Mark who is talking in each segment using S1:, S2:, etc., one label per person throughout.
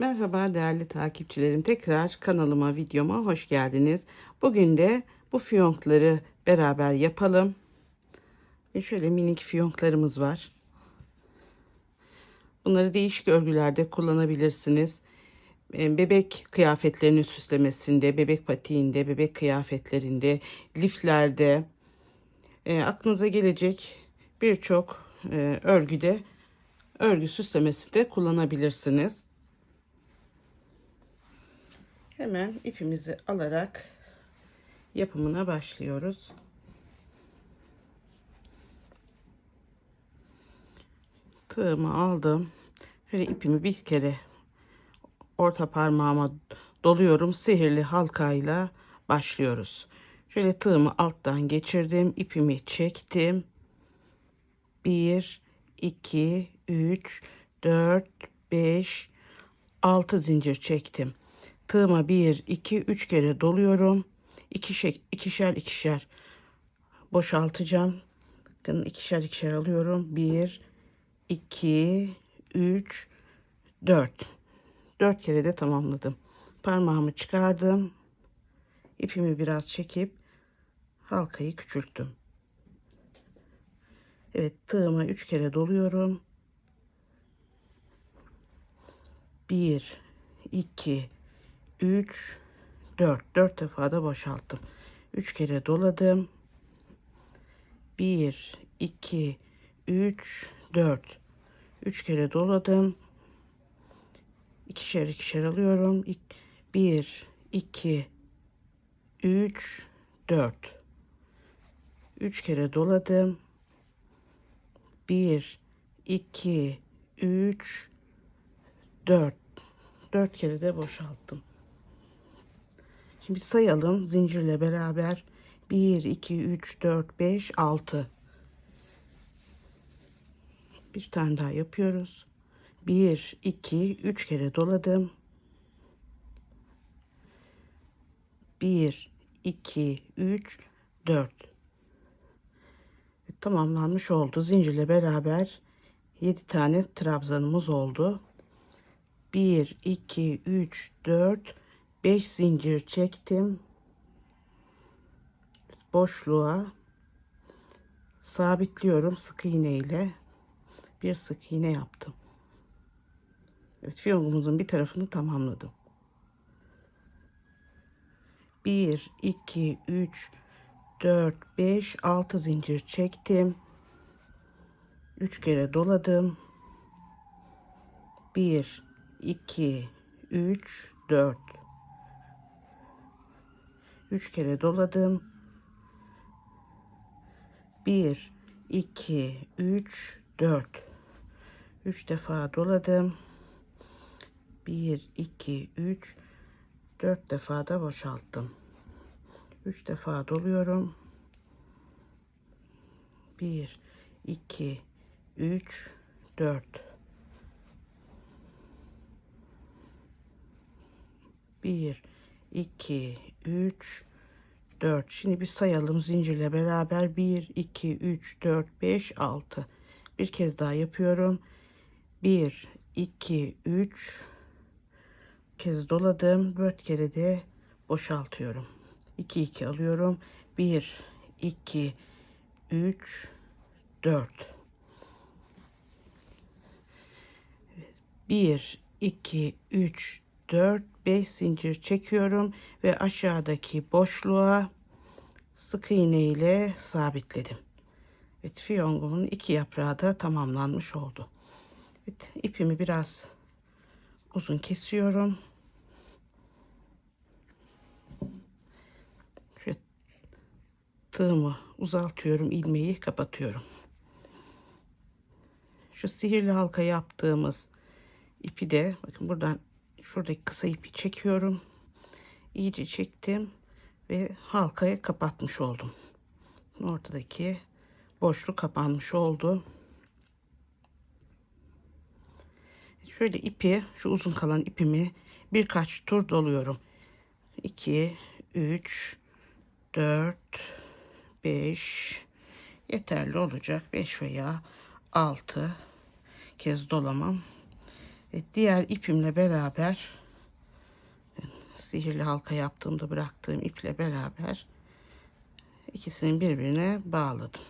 S1: Merhaba değerli takipçilerim. Tekrar kanalıma, videoma hoş geldiniz. Bugün de bu fiyonkları beraber yapalım. Ve şöyle minik fiyonklarımız var. Bunları değişik örgülerde kullanabilirsiniz. E, Bebek kıyafetlerinin süslemesinde, bebek patiğinde, bebek kıyafetlerinde, liflerde, e, aklınıza gelecek birçok e, örgüde örgü süslemesi de kullanabilirsiniz. Hemen ipimizi alarak yapımına başlıyoruz. Tığımı aldım. Şöyle ipimi bir kere orta parmağıma doluyorum. Sihirli halkayla başlıyoruz. Şöyle tığımı alttan geçirdim. ipimi çektim. 1, 2, 3, 4, 5, 6 zincir çektim. Tığıma 1, 2, 3 kere doluyorum. İkişer, ikişer ikişer boşaltacağım. Bakın ikişer ikişer alıyorum. 1, 2, 3, 4. 4 kere de tamamladım. Parmağımı çıkardım. İpimi biraz çekip halkayı küçülttüm. Evet tığıma 3 kere doluyorum. 1 2 3 4 4 defa da boşalttım. 3 kere doladım. 1 2 3 4 3 kere doladım. İkişer ikişer alıyorum. 1 2 3 4 3 kere doladım. 1 2 3 4 4 kere de boşalttım. Şimdi sayalım zincirle beraber 1 2 3 4 5 6 bir tane daha yapıyoruz. 1 2 3 kere doladım. 1 2 3 4 tamamlanmış oldu. Zincirle beraber 7 tane trabzanımız oldu. 1 2 3 4 5 zincir çektim. Boşluğa sabitliyorum sık iğne ile. Bir sık iğne yaptım. Evet fiyongumuzun bir tarafını tamamladım. 1 2 3 4 5 6 zincir çektim. 3 kere doladım. 1 2 3 4 3 kere doladım. 1 2 3 4 3 defa doladım. 1 2 3 4 defa da boşalttım. 3 defa doluyorum. 1 2 3 4 1 2 3 4 Şimdi bir sayalım zincirle beraber. 1 2 3 4 5 6 bir kez daha yapıyorum. 1 2 3 kez doladım. 4 kere de boşaltıyorum. 2 2 alıyorum. 1 2 3 4 1 2 3 4 5 zincir çekiyorum ve aşağıdaki boşluğa sık iğne ile sabitledim. Evet fiyongumun iki yaprağı da tamamlanmış oldu. Evet ipimi biraz uzun kesiyorum. Şöyle tığımı uzaltıyorum, ilmeği kapatıyorum. Şu sihirli halka yaptığımız ipi de bakın buradan şuradaki kısa ipi çekiyorum. İyice çektim ve halkayı kapatmış oldum. Ortadaki boşluk kapanmış oldu. Şöyle ipi, şu uzun kalan ipimi birkaç tur doluyorum. 2, 3, 4, 5 yeterli olacak. 5 veya 6 kez dolamam ve diğer ipimle beraber sihirli halka yaptığımda bıraktığım iple beraber ikisini birbirine bağladım.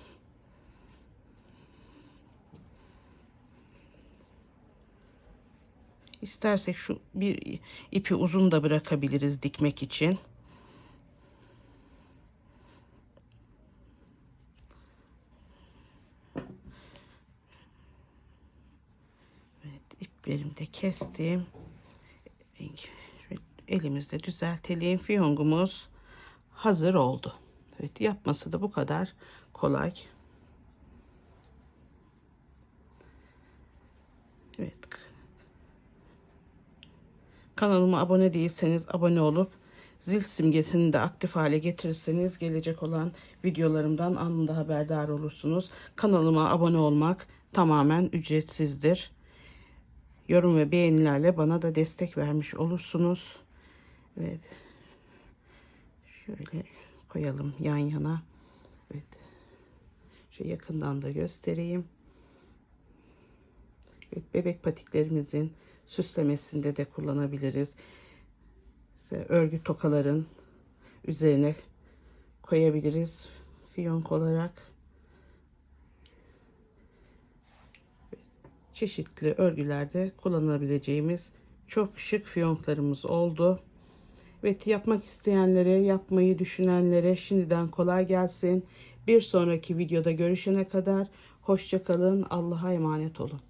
S1: İstersek şu bir ipi uzun da bırakabiliriz dikmek için. Evet, iplerimi de kestim. Elimizde düzeltelim. Fiyongumuz hazır oldu. Evet, yapması da bu kadar kolay. Evet. Kanalıma abone değilseniz abone olup zil simgesini de aktif hale getirirseniz gelecek olan videolarımdan anında haberdar olursunuz. Kanalıma abone olmak tamamen ücretsizdir. Yorum ve beğenilerle bana da destek vermiş olursunuz. Evet. Şöyle koyalım yan yana. Evet. Şöyle yakından da göstereyim. Evet, bebek patiklerimizin süslemesinde de kullanabiliriz. İşte örgü tokaların üzerine koyabiliriz fiyonk olarak. Çeşitli örgülerde kullanabileceğimiz çok şık fiyonklarımız oldu. Evet yapmak isteyenlere, yapmayı düşünenlere şimdiden kolay gelsin. Bir sonraki videoda görüşene kadar hoşça kalın. Allah'a emanet olun.